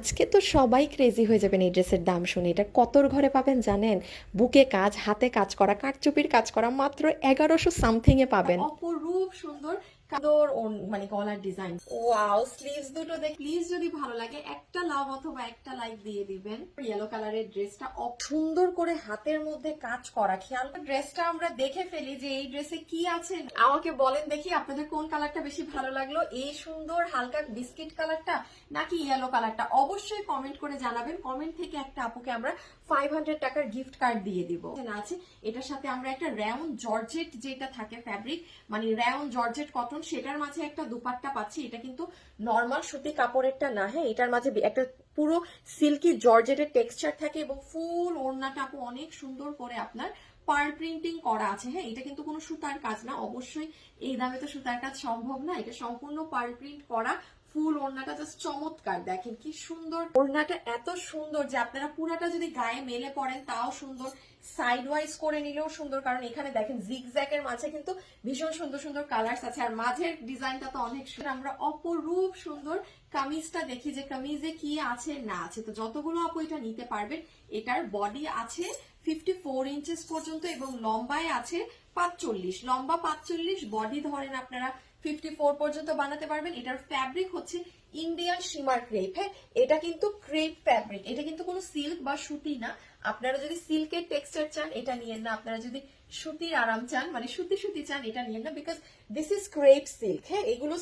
আজকে তো সবাই ক্রেজি হয়ে যাবেন এই ড্রেসের দাম শুনে। এটা কতর ঘরে পাবেন জানেন? বুকে কাজ, হাতে কাজ করা কাঠচুপির কাজ করা মাত্র এগারোশো সামথিং এ পাবেন। অপরূপ সুন্দর কাদর ওন- মানে গলার ডিজাইন ওয়াও স্লিভস দুটো দেখ প্লিজ যদি ভালো লাগে একটা লাভ অথবা একটা লাইক দিয়ে দিবেন। ইয়েলো কালারের ড্রেসটা সুন্দর করে হাতের মধ্যে কাজ করা। খেয়াল ড্রেসটা আমরা দেখে ফেলি যে এই ড্রেসে কি আছে। আমাকে বলেন দেখি আপনাদের কোন কালারটা বেশি ভালো লাগল এই সুন্দর হালকা বিস্কিট কালারটা নাকি ইয়েলো কালারটা অবশ্যই কমেন্ট করে জানাবেন। কমেন্ট থেকে একটা আপুকে আমরা ফাইভ হান্ড্রেড টাকার গিফট কার্ড দিয়ে দিব। আছে এটার সাথে আমরা একটা র্যাউন জর্জেট যেটা থাকে ফ্যাব্রিক মানে র্যাউন জর্জেট কটন সেটার মাঝে একটা দুপাট্টা পাচ্ছি, এটা কিন্তু নর্মাল সুতি কাপড়েরটা না হ্যাঁ? এটার মাঝে একটা পুরো সিল্কি জর্জেটের টেক্সচার থাকে এবং ফুল ওড়নাটা আপু অনেক সুন্দর করে আপনার পার প্রিন্টিং করা আছে হ্যাঁ? এটা কিন্তু কোনো সুতার কাজ না। অবশ্যই এই দামে তো সুতার কাজ সম্ভব না। এটা সম্পূর্ণ পার প্রিন্ট করা ফুল, ওড়নাটা জাস্ট চমৎকার। দেখেন কি সুন্দর। ওড়নাটা এত সুন্দর যে আপনারা পুরাটা যদি গায়ে মেলে পড়েন, তাও সুন্দর। সাইড ওয়াইজ করে নিলেও সুন্দর, কারণ এখানে দেখেন জিগজ্যাক এর মাঝে কিন্তু ভীষণ সুন্দর সুন্দর কালার্স আছে। আর মাঝের ডিজাইনটা তো অনেক সুন্দর। আমরা অপরূপ সুন্দর কামিজটা দেখি যে কামিজে কি আছে, না আছে। তো যতগুলো আপু এটা নিতে পারবেন, এটার বডি আছে ফিফটি ফোর ইঞ্চেস পর্যন্ত এবং লম্বায় আছে পাঁচচল্লিশ। লম্বা পাঁচচল্লিশ বডি ধরেন আপনারা। ফিফটি ফোর পর্যন্ত বানাতে পারবেন। এটার ফ্যাব্রিক হচ্ছে ইন্ডিয়ান সীমার ক্রেপ হ্যাঁ এটা কিন্তু ক্রেপ ফ্যাব্রিক এটা কিন্তু কোনো সিল্ক বা সুতি না। আপনারা যদি সিল্কের টেক্সচার চান, এটা নিয়েন না। আপনারা যদি সুতির আরাম চান মানে সুতি সুতি চান, এটা নিয়েন না। Because this is crepe silk হ্যাঁ? এগুলো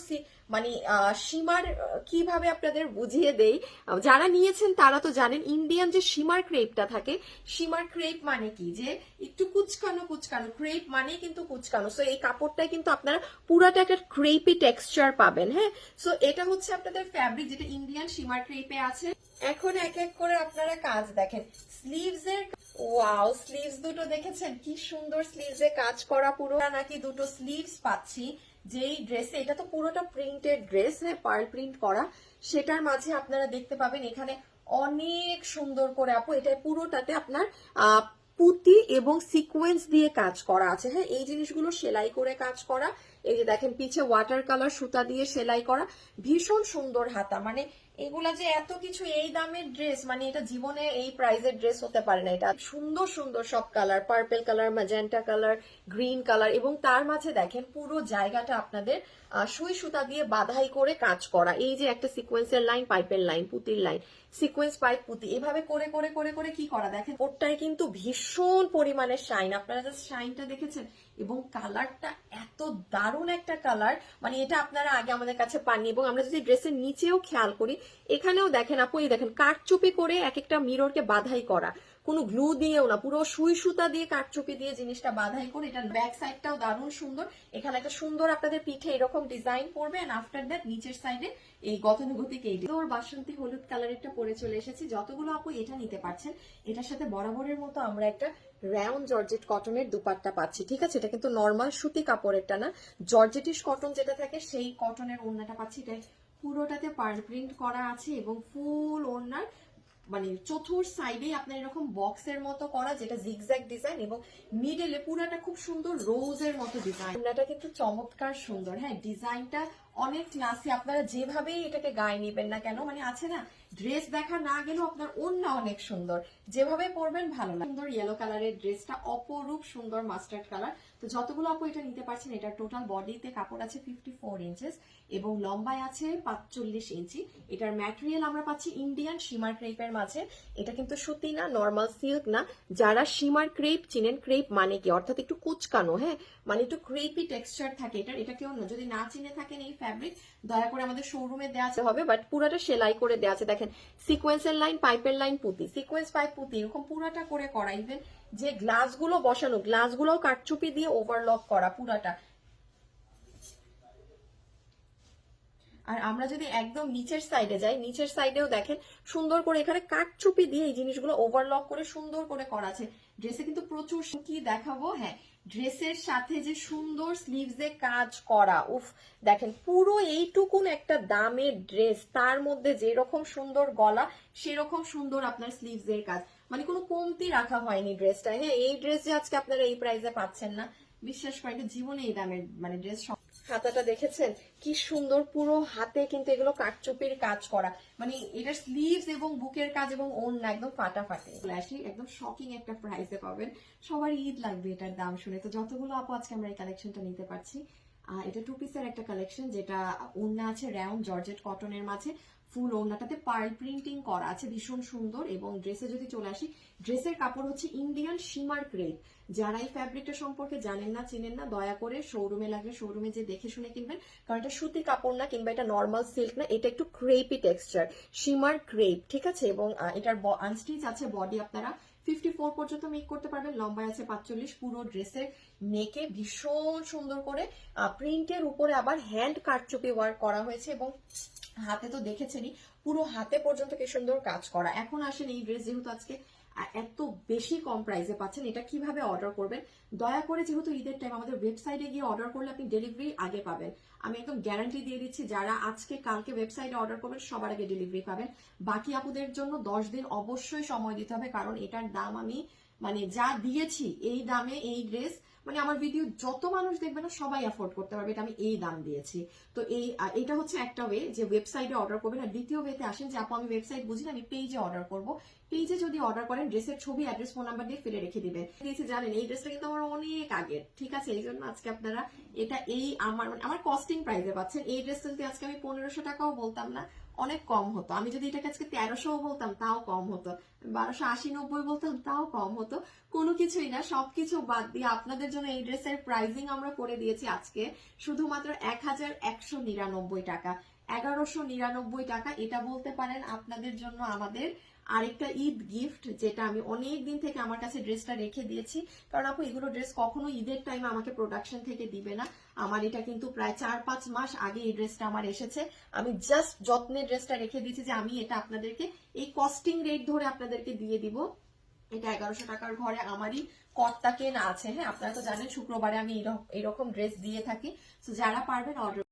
মানে সীমার কীভাবে আপনাদের বুঝিয়ে দেই যারা নিয়েছেন তারা তো জানেন ইন্ডিয়ান যে সীমার ক্রেপটা থাকে, সীমার ক্রেপ মানে কি? যে একটু কুচকানো কুচকানো ক্রেপ মানে কিন্তু কুচকানো। সো এই কাপড়টায় কিন্তু আপনারা পুরাটা একটা ক্রেপি টেক্সচার পাবেন হ্যাঁ? সো এটা হচ্ছে আপনাদের ফ্যাব্রিক যেটা ইন্ডিয়ান সীমার ক্রেপে আছে। এখন এক এক করে আপনারা কাজ দেখেন। স্লিভস এর ওয়াও স্লিভস দুটো দেখেছেন? কি সুন্দর স্লিভস এ কাজ করা পুরো। নাকি দুটো স্লিভস পাচ্ছি, যেই ড্রেসে এটা তো পুরোটা প্রিন্টেড ড্রেস হ্যাঁ পার্ল প্রিন্ট করা। সেটার মাঝে আপনারা দেখতে পাবেন এখানে অনেক সুন্দর করে আপু এটা পুরোটাতে আপনার পুঁতি এবং সিকোয়েন্স দিয়ে কাজ করা আছে। হ্যাঁ এই জিনিসগুলো সেলাই করে কাজ করা। এই যে দেখেন, পিছে ওয়াটার কালার সুতা দিয়ে সেলাই করা, ভীষণ সুন্দর হাতা। মানে এগুলা যে এত কিছু এই দামের ড্রেস মানে এটা জীবনে এই প্রাইজের ড্রেস হতে পারে না। এটা সুন্দর সুন্দর সব colour purple colour magenta colour green colour এবং তার মাঝে দেখেন, পুরো জায়গাটা আপনাদের সুই সুতা দিয়ে বাধাই করে কাজ করা। এই যে একটা সিকোয়েন্সের লাইন পাইপের লাইন পুতির লাইন সিকোয়েন্স পাইপ পুঁতি। এভাবে করে করে করে করে কি করা? দেখেন, ওরটায় কিন্তু ভীষণ পরিমাণে শাইন আপনারা জাস্ট শাইনটা দেখেছেন? এবং কালারটা এত দারুণ একটা কালার। মানে এটা আপনারা আগে আমাদের কাছে পাননি এবং আমরা যদি ড্রেসের নিচেও খেয়াল করি, এখানেও দেখেন আপু, এই দেখেন, কাঠচুপি করে এক একটা মিররকে বাধাই করা। কোনো গ্লু দিয়েও না, পুরো সুই সুতা দিয়ে কাঠচুপি দিয়ে জিনিসটা বাধাই করে এটার ব্যাক সাইডটাও দারুণ সুন্দর। এখানে একটা সুন্দর আপনাদের পিঠে এরকম ডিজাইন পড়বে এন্ড আফটার দ্যাট নিচের সাইডে এই গতানুগতিক এই তোর বাসন্তী হলুদ কালারেরটা পরে চলে এসেছি। যতগুলো আপু এটা নিতে পারছেন, এটার সাথে বরাবরের মতো আমরা একটা রাউন্ড জর্জেট কটনের দুপাট্টা পাচ্ছি, ঠিক আছে? এটা কিন্তু নর্মাল সুতি কাপড়েরটা না। জর্জেটিস কটন যেটা থাকে, সেই কটনের ওড়নাটা পাচ্ছি। এটা পুরোটাতে পার্ল প্রিন্ট করা আছে এবং ফুল ওড়নার মানে চতুর সাইডে আপনার এরকম বক্সের মতো করা, যেটা জিগজ্যাগ ডিজাইন এবং মিডলে পুরাটা খুব সুন্দর রোজের মতো ডিজাইন ওড়নাটা কিন্তু চমৎকার সুন্দর। হ্যাঁ ডিজাইনটা অনেক ক্লাসি আপনারা যেভাবেই এটাকে গায়ে নেবেন না কেন মানে আছে না ড্রেস দেখা না গেলেও আপনার ওড়না অনেক সুন্দর। যেভাবে পরবেন ভালো লাগে সুন্দর ইয়েলো কালারের ড্রেসটা অপরূপ সুন্দর মাস্টার্ড কালার তো যতগুলো আপু এটা নিতে পারছেন এটা টোটাল বডিতে কাপড় আছে ফিফটি ফোর ইঞ্চেস এবং লম্বায় আছে পাঁচচল্লিশ ইঞ্চি। এটার ম্যাটেরিয়াল আমরা পাচ্ছি ইন্ডিয়ান শিমার ক্রেপের মাঝে। এটা কিন্তু সুতি না নর্মাল সিল্ক না। যারা শিমার ক্রেপ চিনেন ক্রেপ মানে কি? অর্থাৎ একটু কুচকানো হ্যাঁ? মানে একটু ক্রেপি টেক্সচার থাকে এটার। এটা কেউ না যদি না চিনে থাকেন এই ফ্যাব্রিক দয়া করে আমাদের শোরুমে দেওয়া হবে বাট পুরাটা সেলাই করে দেওয়া আছে। দেখেন সিকোয়েন্সের লাইন পাইপের লাইন পুঁতি। সিকোয়েন্স পাইপ পুঁতি, এরকম পুরাটা করে করা ইভেন যে গ্লাসগুলো বসানো গ্লাসগুলোও কাঠচুপি দিয়ে ওভারলক করা পুরাটা। আর আমরা যদি একদম নিচের সাইডে যাই, নিচের সাইডেও দেখেন সুন্দর করে এখানে কাঠচুপি দিয়ে এই জিনিসগুলো ওভারলক করে সুন্দর করে করা আছে। ড্রেসে কিন্তু প্রচুর কি দেখাবো? হ্যাঁ ড্রেসের সাথে যে সুন্দর স্লিভসে কাজ করা, উফ, দেখেন পুরো এইটুকুন একটা দামের ড্রেস তার মধ্যে যেরকম সুন্দর গলা, সেরকম সুন্দর আপনার স্লিভস এর কাজ। মানে কোনো কমতি রাখা হয়নি ড্রেসটা হ্যাঁ এই ড্রেস যে আজকে আপনারা এই প্রাইসে পাচ্ছেন না, বিশ্বাস করেন জীবনে এই দামের মানে ড্রেস হাতাটা দেখেছেন? কি সুন্দর পুরো হাতে কিন্তু এগুলো কাঠচুপির কাজ করা। মানে এটা স্লিভস এবং বুকের কাজ এবং ওড়না একদম ফাটাফাটি। ফ্ল্যাশি একদম শকিং একটা প্রাইসে পাবেন। সবার ঈদ লাগবে এটার দাম শুনে। তো যতগুলো আপু আজকে আমরা এই কালেকশনটা নিতে পারছি এটা টু পিসের একটা কালেকশন যেটা ওড়না আছে রাউন্ড জর্জেট কটনের মাঝে ফুল ওড়নাটাতে পার্ল প্রিন্টিং করা আছে, ভীষণ সুন্দর এবং ড্রেসে যদি চলে আসি ড্রেসের কাপড় হচ্ছে ইন্ডিয়ান শিমার ক্রেপ যারা এই ফ্যাব্রিকটা সম্পর্কে জানেন না, চিনেন না, দয়া করে শোরুমে লাগলে শোরুমে যে দেখে শুনে কিনবেন। কারণ এটা সুতি কাপড় না কিংবা এটা নর্মাল সিল্ক না, এটা একটু ক্রেপি টেক্সচার শিমার ক্রেপ ঠিক আছে? এবং এটার আনস্টিচ আছে বডি আপনারা ফিফটি ফোর পর্যন্ত মেক করতে পারবেন। লম্বায় আছে পাঁচচল্লিশ, পুরো ড্রেসের নেকে ভীষণ সুন্দর করে প্রিন্টের উপরে আবার হ্যান্ড কারচুপি ওয়ার্ক করা হয়েছে এবং হাতে তো দেখেছেনই, পুরো হাতে পর্যন্ত কি সুন্দর কাজ করা। এখন আসেন এই ড্রেস যেহেতু আজকে আ- এত বেশি কম প্রাইসে পাচ্ছেন, এটা কীভাবে অর্ডার করবেন? দয়া করে যেহেতু ঈদের টাইম আমাদের ওয়েবসাইটে গিয়ে অর্ডার করলে আপনি ডেলিভারি আগে পাবেন। আমি একদম গ্যারান্টি দিয়ে দিচ্ছি, যারা আজকে কালকে ওয়েবসাইটে অর্ডার করবেন, সবার আগে ডেলিভারি পাবেন। বাকি আপুদের জন্য দশ দিন অবশ্যই সময় দিতে হবে, কারণ এটার দাম আমি মানে যা দিয়েছি, এই দামে এই ড্রেস মানে আমার ভিডিও যত মানুষ দেখবে না, সবাই অ্যাফোর্ড করতে পারবে, এটা আমি এই দাম দিয়েছি। তো এই এটা হচ্ছে একটা ওয়ে যে ওয়েবসাইটে অর্ডার করবেন, আর দ্বিতীয় ওয়েতে আসেন যে, আপু, আমি ওয়েবসাইট বুঝি না, আমি পেজে অর্ডার করব। পেজে যদি অর্ডার করেন ড্রেসের ছবি অ্যাড্রেস ফোন নাম্বার দিয়ে ফেলে রেখে দিবেন। দিয়েছি, জানেন, এই ড্রেসটা কিন্তু আমার অনেক আগের, ঠিক আছে? এই জন্য আজকে আপনারা এটা এই আমার মানে আমার কস্টিং প্রাইসে পাচ্ছেন। এই ড্রেসটা যদি আজকে আমি পনেরোশো টাকাও বলতাম না অনেক কম হতো। আমি যদি এটাকে আজকে তেরোশো বলতাম, তাও কম হতো। বারোশো আশি নব্বই বলতাম, তাও কম হতো। কোনো কিছুই না, সবকিছু বাদ দিয়ে আপনাদের জন্য এই ড্রেসের প্রাইজিং আমরা করে দিয়েছি আজকে। শুধুমাত্র এক হাজার একশো নিরানব্বই টাকা। এগারোশো নিরানব্বই টাকা। এটা বলতে পারেন আপনাদের জন্য আমাদের আরেকটা ঈদ গিফট যেটা আমি অনেক দিন থেকে আমার কাছে ড্রেসটা রেখে দিয়েছি। কারণ আপু, এগুলো ড্রেস কখনো ঈদের টাইমে আমাকে প্রোডাকশন থেকে দিবে না। আমার এটা কিন্তু প্রায় চার পাঁচ মাস আগে এই ড্রেসটা আমার এসেছে। আমি জাস্ট যত্নে ড্রেসটা রেখে দিয়েছি যে আমি এটা আপনাদেরকে এই কস্টিং রেট ধরে আপনাদেরকে দিয়ে দিব। এটা এগারোশো টাকার ঘরে আমারই কর্তা কেনা আছে। হ্যাঁ আপনারা তো জানেন শুক্রবারে আমি এরকম এরকম ড্রেস দিয়ে থাকি। তো যারা পারবেন অর্ডার